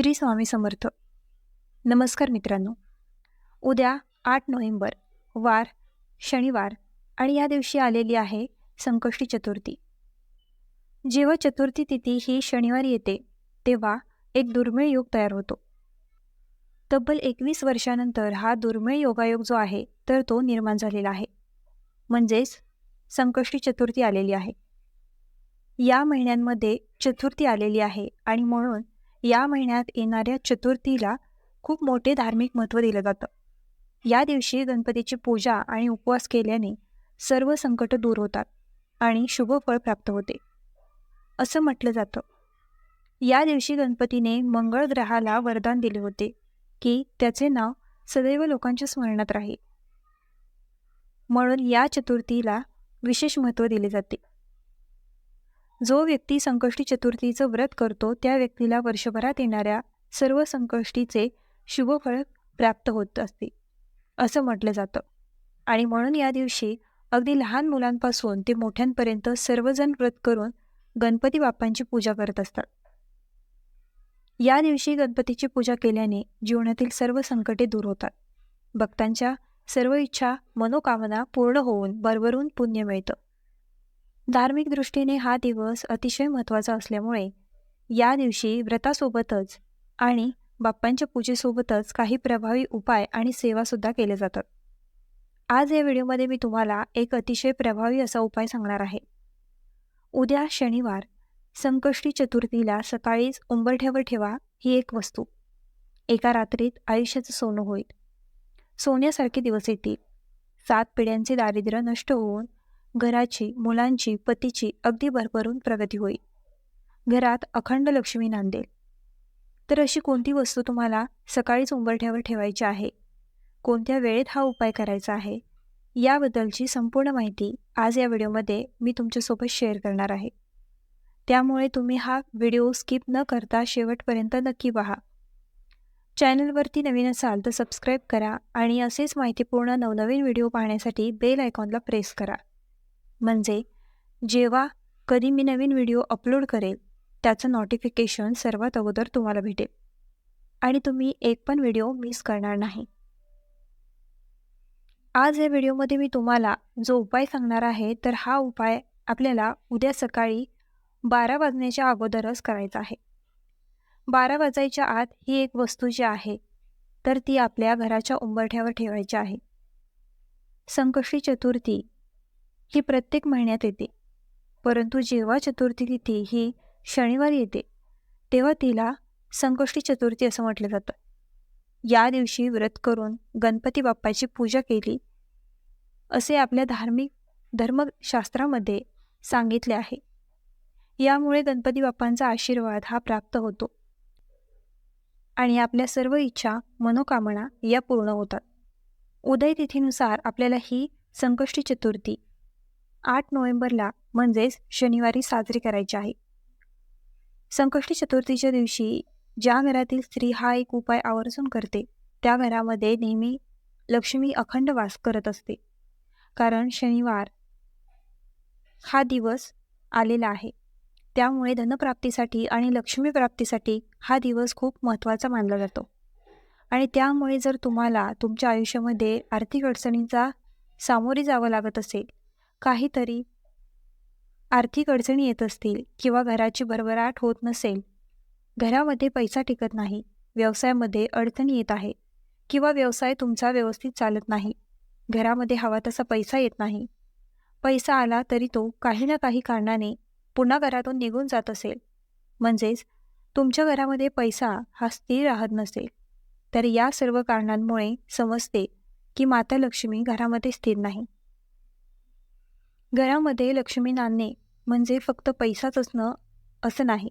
श्री स्वामी समर्थ. नमस्कार मित्रांनो. उद्या आठ नोव्हेंबर वार शनिवार आणि या दिवशी आलेली आहे संकष्टी चतुर्थी. जेव्हा चतुर्थी तिथी ही शनिवारी येते तेव्हा एक दुर्मिळ योग तयार होतो. तब्बल एकवीस वर्षानंतर हा दुर्मिळ योगायोग जो आहे तर तो निर्माण झालेला आहे. म्हणजेच संकष्टी चतुर्थी आलेली आहे. या महिन्यांमध्ये चतुर्थी आलेली आहे आणि म्हणून या महिन्यात येणाऱ्या चतुर्थीला खूप मोठे धार्मिक महत्त्व दिलं जातं. या दिवशी गणपतीची पूजा आणि उपवास केल्याने सर्व संकट दूर होतात आणि शुभ फळ प्राप्त होते. असं म्हटलं जातं. या दिवशी गणपतीने मंगळ ग्रहाला वरदान दिले होते की त्याचे नाव सदैव लोकांच्या स्मरणात राहील. म्हणून या चतुर्थीला विशेष महत्त्व दिले जाते. जो व्यक्ती संकष्टी चतुर्थीचं व्रत करतो त्या व्यक्तीला वर्षभरात येणाऱ्या सर्व संकष्टीचे शुभफळ प्राप्त होत असते असं म्हटलं जातं. आणि म्हणून या दिवशी अगदी लहान मुलांपासून ते मोठ्यांपर्यंत सर्वजण व्रत करून गणपती बाप्पांची पूजा करत असतात. या दिवशी गणपतीची पूजा केल्याने जीवनातील सर्व संकटे दूर होतात. भक्तांच्या सर्व इच्छा मनोकामना पूर्ण होऊन भरभरून पुण्य मिळतं. धार्मिक दृष्टीने हा दिवस अतिशय महत्त्वाचा असल्यामुळे या दिवशी व्रतासोबतच आणि बाप्पांच्या पूजेसोबतच काही प्रभावी उपाय आणि सेवासुद्धा केले जातात. आज या व्हिडिओमध्ये मी तुम्हाला एक अतिशय प्रभावी असा उपाय सांगणार आहे. उद्या शनिवार संकष्टी चतुर्थीला सकाळीच उंबरठ्यावर ठेवा ही एक वस्तू. एका रात्रीत आयुष्याचं सोनं होईल. सोन्यासारखे दिवस येतील. सात पिढ्यांचे दारिद्र्य नष्ट होऊन घराची मुलांची पतीची अगदी भरभरून प्रगती होईल. घरात अखंड लक्ष्मी नांदेल. तर अशी कोणती वस्तू तुम्हाला सकाळीच उंबरठ्यावर ठेवायची आहे? कोणत्या वेळेत हा उपाय करायचा आहे? याबद्दलची संपूर्ण माहिती आज या व्हिडिओमध्ये मी तुमच्यासोबत शेअर करणार आहे. त्यामुळे तुम्ही हा व्हिडिओ स्किप न करता शेवटपर्यंत नक्की पहा. चॅनलवरती नवीन असाल तर सबस्क्राईब करा आणि असेच माहितीपूर्ण नवनवीन व्हिडिओ पाहण्यासाठी बेल आयकॉनला प्रेस करा. म्हणजे जेव्हा कधी मी नवीन व्हिडिओ अपलोड करेल त्याचं नोटिफिकेशन सर्वात अगोदर तुम्हाला भेटेल. आणि तुम्ही एक पण व्हिडिओ मिस करणार नाही. आज या व्हिडिओमध्ये मी तुम्हाला जो उपाय सांगणार आहे तर हा उपाय आपल्याला उद्या सकाळी बारा वाजण्याच्या अगोदरच करायचा आहे. बारा वाजायच्या आत ही एक वस्तू जी आहे तर ती आपल्या घराच्या उंबरठ्यावर ठेवायची आहे. संकष्टी चतुर्थी ही प्रत्येक महिन्यात येते. परंतु जेव्हा चतुर्थी तिथी ही शनिवारी येते तेव्हा तिला संकष्टी चतुर्थी असं म्हटलं जातं. या दिवशी व्रत करून गणपती बाप्पाची पूजा केली असे आपल्या धार्मिक धर्मशास्त्रामध्ये सांगितले आहे. यामुळे गणपती बाप्पांचा आशीर्वाद हा प्राप्त होतो. आणि आपल्या सर्व इच्छा मनोकामना या पूर्ण होतात. उदय तिथीनुसार आपल्याला ही संकष्टी चतुर्थी आठ नोव्हेंबरला म्हणजेच शनिवारी साजरी करायची आहे. संकष्टी चतुर्थीच्या दिवशी ज्या घरातील स्त्री हा एक उपाय आवर्जून करते त्या घरामध्ये नेहमी लक्ष्मी अखंड वास करत असते. कारण शनिवार हा दिवस आलेला आहे. त्यामुळे धनप्राप्तीसाठी आणि लक्ष्मी प्राप्तीसाठी हा दिवस खूप महत्त्वाचा मानला जातो. आणि त्यामुळे जर तुम्हाला तुमच्या आयुष्यामध्ये आर्थिक अडचणींचा सामोरे जावं लागत असेल काहीतरी आर्थिक अडचणी येत असतील किंवा घराची भरभराट होत नसेल. घरामध्ये पैसा टिकत नाही व्यवसायामध्ये अडचणी येत आहे किंवा व्यवसाय तुमचा व्यवस्थित चालत नाही. घरामध्ये हवा तसा पैसा येत नाही. पैसा आला तरी तो काही ना काही कारणाने पुन्हा घरातून निघून जात असेल. म्हणजेच तुमच्या घरामध्ये पैसा हा स्थिर राहत नसेल. तर या सर्व कारणांमुळे समजते की माता लक्ष्मी घरामध्ये स्थिर नाही. घरामध्ये लक्ष्मी नांदणे म्हणजे फक्त पैसाच असणं असं नाही.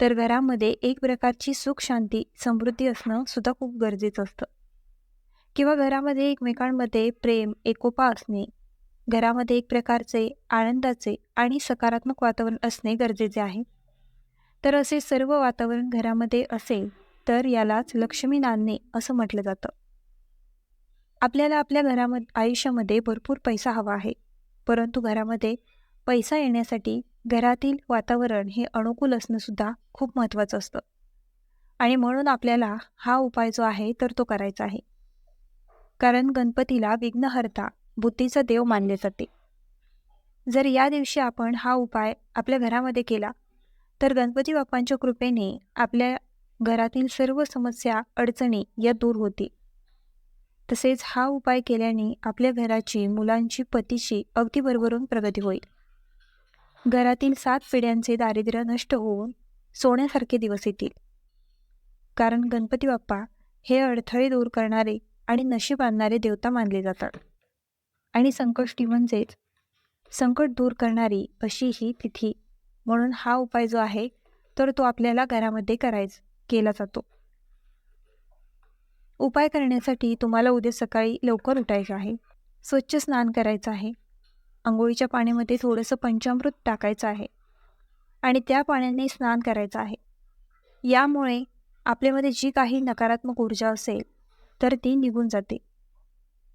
तर घरामध्ये एक प्रकारची सुख शांती समृद्धी असणं सुद्धा खूप गरजेचं असतं. किंवा घरामध्ये एकमेकांमध्ये प्रेम एकोपा असणे घरामध्ये एक प्रकारचे आनंदाचे आणि सकारात्मक वातावरण असणे गरजेचे आहे. तर असे सर्व वातावरण घरामध्ये असेल तर यालाच लक्ष्मी नांदणे असं म्हटलं जातं. आपल्याला आपल्या घरामध्ये आयुष्यामध्ये भरपूर पैसा हवा आहे. परंतु घरामध्ये पैसा येण्यासाठी घरातील वातावरण हे अनुकूल असणं सुद्धा खूप महत्त्वाचं असतं. आणि म्हणून आपल्याला हा उपाय जो आहे तर तो करायचा आहे. कारण गणपतीला विघ्नहर्ता बुद्धीचा देव मानले जाते. जर या दिवशी आपण हा उपाय आपल्या घरामध्ये केला तर गणपती बाप्पांच्या कृपेने आपल्या घरातील सर्व समस्या अडचणी या दूर होतील. तसेच हा उपाय केल्याने आपल्या घराची मुलांची पतीची अगदी भरभरून प्रगती होईल. घरातील सात पिढ्यांचे दारिद्र्य नष्ट होऊन सोन्यासारखे दिवस येतील. कारण गणपती बाप्पा हे अडथळे दूर करणारे आणि नशीब आणणारे देवता मानले जातात. आणि संकष्टी म्हणजेच संकट दूर करणारी अशी ही तिथी म्हणून हा उपाय जो आहे तर तो आपल्याला घरामध्ये करायचा केला जातो. उपाय करण्यासाठी तुम्हाला उद्या सकाळी लवकर उठायचं आहे. स्वच्छ स्नान करायचं आहे. आंघोळीच्या पाण्यामध्ये थोडंसं पंचामृत टाकायचं आहे. आणि त्या पाण्याने स्नान करायचं आहे. यामुळे आपल्यामध्ये जी काही नकारात्मक ऊर्जा असेल तर ती निघून जाते.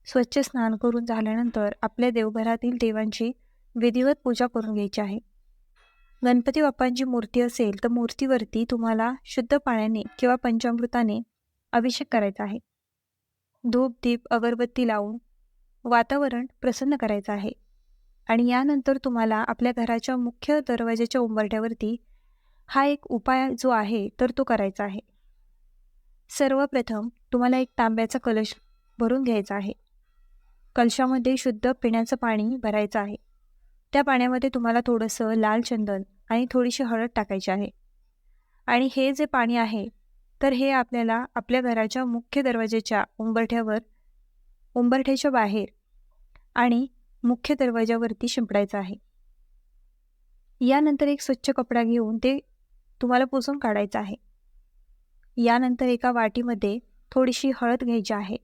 स्वच्छ स्नान करून झाल्यानंतर आपल्या देवघरातील देवांची विधिवत पूजा करून घ्यायची आहे. गणपती बाप्पांची मूर्ती असेल तर मूर्तीवरती तुम्हाला शुद्ध पाण्याने किंवा पंचामृताने अभिषेक करायचा आहे. धूप दीप अगरबत्ती लावून वातावरण प्रसन्न करायचं आहे. आणि यानंतर तुम्हाला आपल्या घराच्या मुख्य दरवाजाच्या उंबरठ्यावरती हा एक उपाय जो आहे तर तो करायचा आहे. सर्वप्रथम तुम्हाला एक तांब्याचा कलश भरून घ्यायचा आहे. कलशामध्ये शुद्ध पिण्याचं पाणी भरायचं आहे. त्या पाण्यामध्ये तुम्हाला थोडंसं लाल चंदन आणि थोडीशी हळद टाकायची आहे. आणि हे जे पाणी आहे तर हे आपल्याला आपल्या घराच्या मुख्य दरवाजाच्या उंबरठ्यावर उंबरठ्याच्या बाहेर आणि मुख्य दरवाज्यावरती शिंपडायचं आहे. यानंतर एक स्वच्छ कपडा घेऊन ते तुम्हाला पुसून काढायचं आहे. यानंतर एका वाटीमध्ये थोडीशी हळद घ्यायची आहे.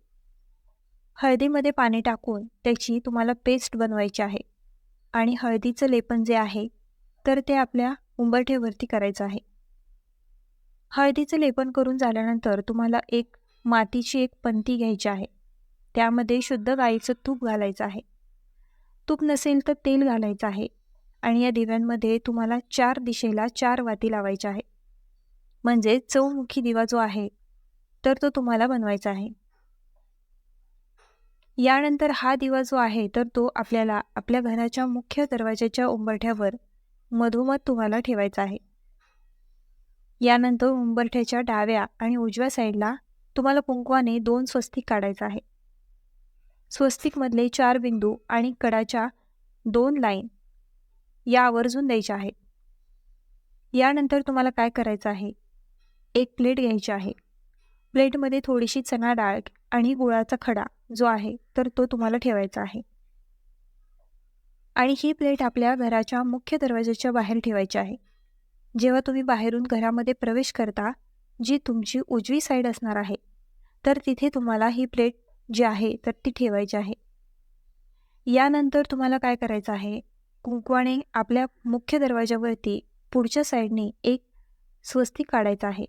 हळदीमध्ये पाणी टाकून त्याची तुम्हाला पेस्ट बनवायची आहे आणि हळदीचं लेपन जे आहे तर ते आपल्या उंबरठ्यावरती करायचं आहे. हळदीचं लेपन करून झाल्यानंतर तुम्हाला एक मातीची एक पंती घ्यायची आहे. त्यामध्ये शुद्ध गाईचं तूप घालायचं आहे. तूप नसेल तर तेल घालायचं आहे आणि या दिव्यांमध्ये तुम्हाला चार दिशेला चार वाती लावायच्या आहे. म्हणजे चौमुखी दिवा जो आहे तर तो तुम्हाला बनवायचा आहे. यानंतर हा दिवा जो आहे तर तो आपल्याला आपल्या घराच्या मुख्य दरवाजाच्या उंबरठ्यावर मधोमध तुम्हाला ठेवायचा आहे. यानंतर उंबरठ्याच्या डाव्या आणि उजव्या साईडला तुम्हाला कुंकवाने दोन स्वस्तिक काढायचं आहे. स्वस्तिकमधले चार बिंदू आणि कडाच्या दोन लाईन या आवर्जून द्यायच्या आहेत. यानंतर तुम्हाला काय करायचं आहे? एक प्लेट घ्यायची आहे. प्लेटमध्ये थोडीशी चणा डाळ आणि गुळाचा खडा जो आहे तर तो तुम्हाला ठेवायचा आहे. आणि ही प्लेट आपल्या घराच्या मुख्य दरवाजाच्या बाहेर ठेवायची आहे. जेव्हा तुम्ही बाहेरून घरामध्ये प्रवेश करता जी तुमची उजवी साईड असणार आहे तर तिथे तुम्हाला ही प्लेट जी आहे तर ती ठेवायची आहे. यानंतर तुम्हाला काय करायचं आहे? कुंकवाने आपल्या मुख्य दरवाजावरती पुढच्या साईडने एक स्वस्तिक काढायचं आहे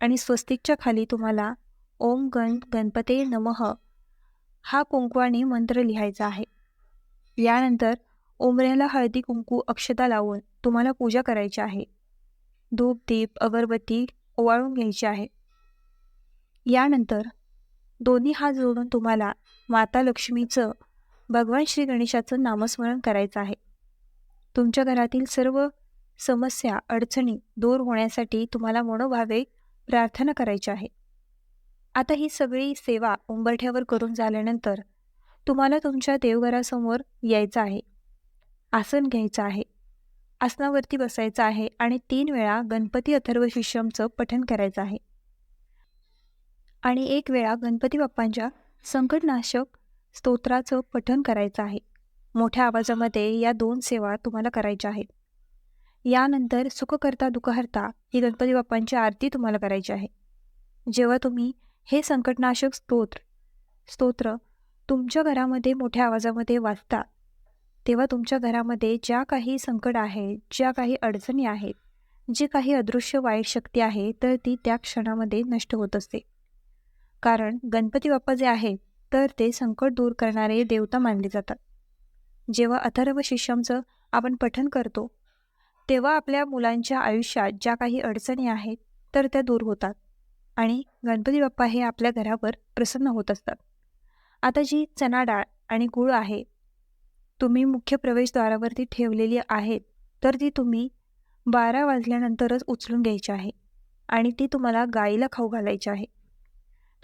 आणि स्वस्तिकच्या खाली तुम्हाला ओम गण गणपते नमः हा कुंकवाने मंत्र लिहायचा आहे. यानंतर ओमऱ्याला हळदी कुंकू अक्षता लावून तुम्हाला पूजा करायची आहे. धूप दीप अगरबत्ती ओवाळून घ्यायची आहे. यानंतर दोन्ही हात जोडून तुम्हाला माता लक्ष्मीचं भगवान श्री गणेशाचं नामस्मरण करायचं आहे. तुमच्या घरातील सर्व समस्या अडचणी दूर होण्यासाठी तुम्हाला मनोभावे प्रार्थना करायची आहे. आता ही सगळी सेवा उंबरठ्यावर करून झाल्यानंतर तुम्हाला तुमच्या देवघरासमोर यायचं आहे. आसन घ्यायचं आहे. आसनावरती बसायचं आहे आणि तीन वेळा गणपती अथर्व शिष्यमचं पठण करायचं आहे. आणि एक वेळा गणपती बाप्पांच्या संकटनाशक स्तोत्राचं पठण करायचं आहे. मोठ्या आवाजामध्ये या दोन सेवा तुम्हाला करायच्या आहेत. यानंतर सुखकर्ता दुखहर्ता ही गणपती बाप्पांची आरती तुम्हाला करायची आहे. जेव्हा तुम्ही हे संकटनाशक स्तोत्र स्तोत्र तुमच्या घरामध्ये मोठ्या आवाजामध्ये वाचता तेव्हा तुमच्या घरामध्ये ज्या काही संकट आहे ज्या काही अडचणी आहेत जी काही अदृश्य वाईट शक्ती आहे तर ती त्या क्षणामध्ये नष्ट होत असते. कारण गणपती बाप्पा जे आहे तर ते संकट दूर करणारे देवता मानले जातात. जेव्हा अथर्व शिष्यमचं आपण पठन करतो तेव्हा आपल्या मुलांच्या आयुष्यात ज्या काही अडचणी आहेत तर त्या दूर होतात आणि गणपती बाप्पा हे आपल्या घरावर प्रसन्न होत असतात. आता जी चना डाळ आणि गूळ आहे तुम्ही मुख्य प्रवेशद्वारावरती ठेवलेली आहेत तर ती तुम्ही बारा वाजल्यानंतरच उचलून घ्यायची आहे आणि ती तुम्हाला गायीला खाऊ घालायची आहे.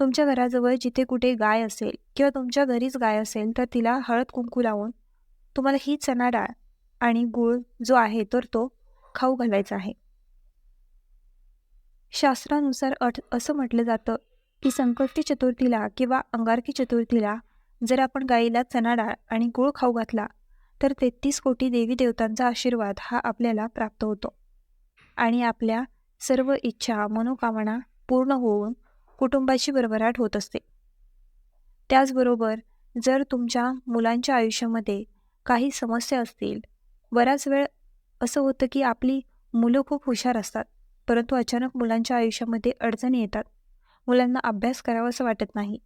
तुमच्या घराजवळ जिथे कुठे गाय असेल किंवा तुमच्या घरीच गाय असेल तर तिला हळद कुंकू लावून तुम्हाला ही चणा डाळ आणि गूळ जो आहे तर तो खाऊ घालायचा आहे. शास्त्रानुसार अट असं म्हटलं जातं की संकष्टी चतुर्थीला किंवा अंगारकी चतुर्थीला जर आपण गाईला चना डाळ आणि गूळ खाऊ घातला तर तेहतीस कोटी देवी देवतांचा आशीर्वाद हा आपल्याला प्राप्त होतो. आणि आपल्या सर्व इच्छा मनोकामना पूर्ण होऊन कुटुंबाची भरभराट होत असते. त्याचबरोबर जर तुमच्या मुलांच्या आयुष्यामध्ये काही समस्या असतील बराच वेळ असं होतं की आपली मुलं खूप हुशार असतात परंतु अचानक मुलांच्या आयुष्यामध्ये अडचणी येतात. मुलांना अभ्यास करावा असं वाटत नाही.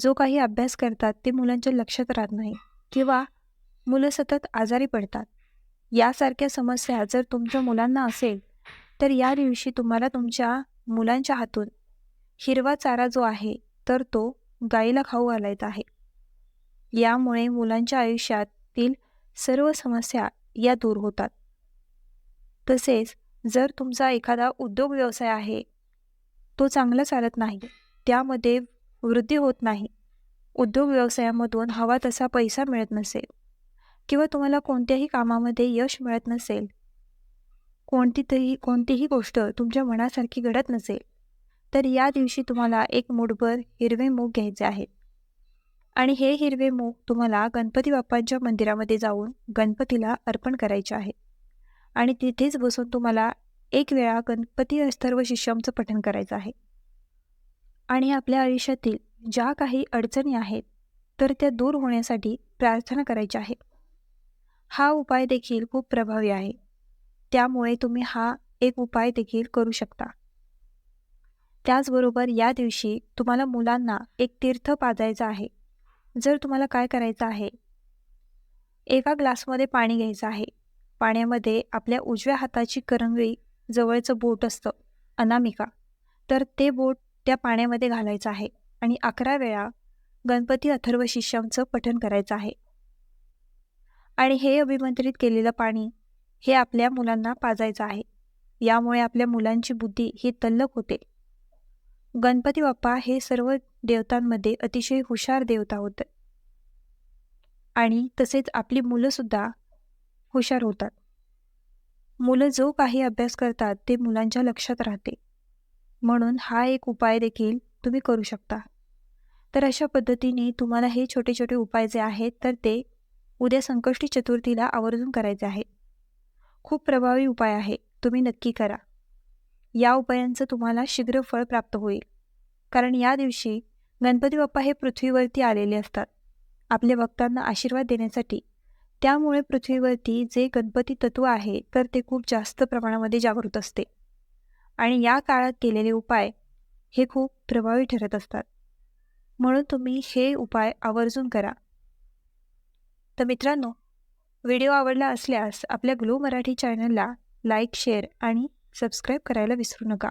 जो काही अभ्यास करतात ते मुलांच्या लक्षात राहत नाही किंवा मुलं सतत आजारी पडतात. यासारख्या समस्या जर तुमच्या मुलांना असेल तर या दिवशी तुम्हाला तुमच्या मुलांच्या हातून हिरवा चारा जो आहे तर तो गाईला खाऊ घालायचा आहे. यामुळे मुलांच्या आयुष्यातील सर्व समस्या या दूर होतात. तसेच जर तुमचा एखादा उद्योग व्यवसाय आहे तो चांगला चालत नाही त्यामध्ये वृद्धी होत नाही. उद्योग व्यवसायामधून हवा तसा पैसा मिळत नसेल. किंवा तुम्हाला कोणत्याही कामामध्ये यश मिळत नसेल. कोणतीतरी कोणतीही गोष्ट तुमच्या मनासारखी घडत नसेल तर या दिवशी तुम्हाला एक मुठभर हिरवे मूग घ्यायचे आहेत आणि हे हिरवे मूग तुम्हाला गणपती बाप्पांच्या मंदिरामध्ये जाऊन गणपतीला अर्पण करायचे आहे. आणि तिथेच बसून तुम्हाला एक वेळा गणपती अस्थर्व शिष्यमचं पठण करायचं आहे. आणि आपल्या आयुष्यातील ज्या काही अडचणी आहेत तर त्या दूर होण्यासाठी प्रार्थना करायची आहे. हा उपाय देखील खूप प्रभावी आहे. त्यामुळे तुम्ही हा एक उपाय देखील करू शकता. त्याचबरोबर या दिवशी तुम्हाला मुलांना एक तीर्थ पाजायचं आहे. जर तुम्हाला काय करायचं आहे? एका ग्लासमध्ये पाणी घ्यायचं आहे. पाण्यामध्ये आपल्या उजव्या हाताची करंगळी जवळचं बोट असतं अनामिका. तर ते बोट त्या पाण्यामध्ये घालायचं आहे आणि अकरा वेळा गणपती अथर्व शिष्यांचं पठण करायचं आहे. आणि हे अभिमंत्रित केलेलं पाणी हे आपल्या मुलांना पाजायचं आहे. यामुळे आपल्या मुलांची बुद्धी ही तल्लक होते. गणपती बाप्पा हे सर्व देवतांमध्ये अतिशय हुशार देवता होते. आणि तसेच आपली मुलंसुद्धा हुशार होतात. मुलं जो काही अभ्यास करतात ते मुलांच्या लक्षात राहते. म्हणून हा एक उपाय देखील तुम्ही करू शकता. तर अशा पद्धतीने तुम्हाला हे छोटे छोटे उपाय जे आहेत तर ते उद्या संकष्टी चतुर्थीला आवर्जून करायचे आहे. खूप प्रभावी उपाय आहे. तुम्ही नक्की करा. या उपायांचं तुम्हाला शीघ्र फळ प्राप्त होईल. कारण या दिवशी गणपती बाप्पा हे पृथ्वीवरती आलेले असतात. आपल्या भक्तांना आशीर्वाद देण्यासाठी. त्यामुळे पृथ्वीवरती जे गणपती तत्व आहे तर ते खूप जास्त प्रमाणामध्ये जागृत असते. आणि या काळात केलेले उपाय हे खूप प्रभावी ठरत असतात. म्हणून तुम्ही हे उपाय आवर्जून करा. तर मित्रांनो व्हिडिओ आवडला असल्यास आपल्या ग्लो मराठी चॅनलला लाईक शेअर आणि सबस्क्राईब करायला विसरू नका.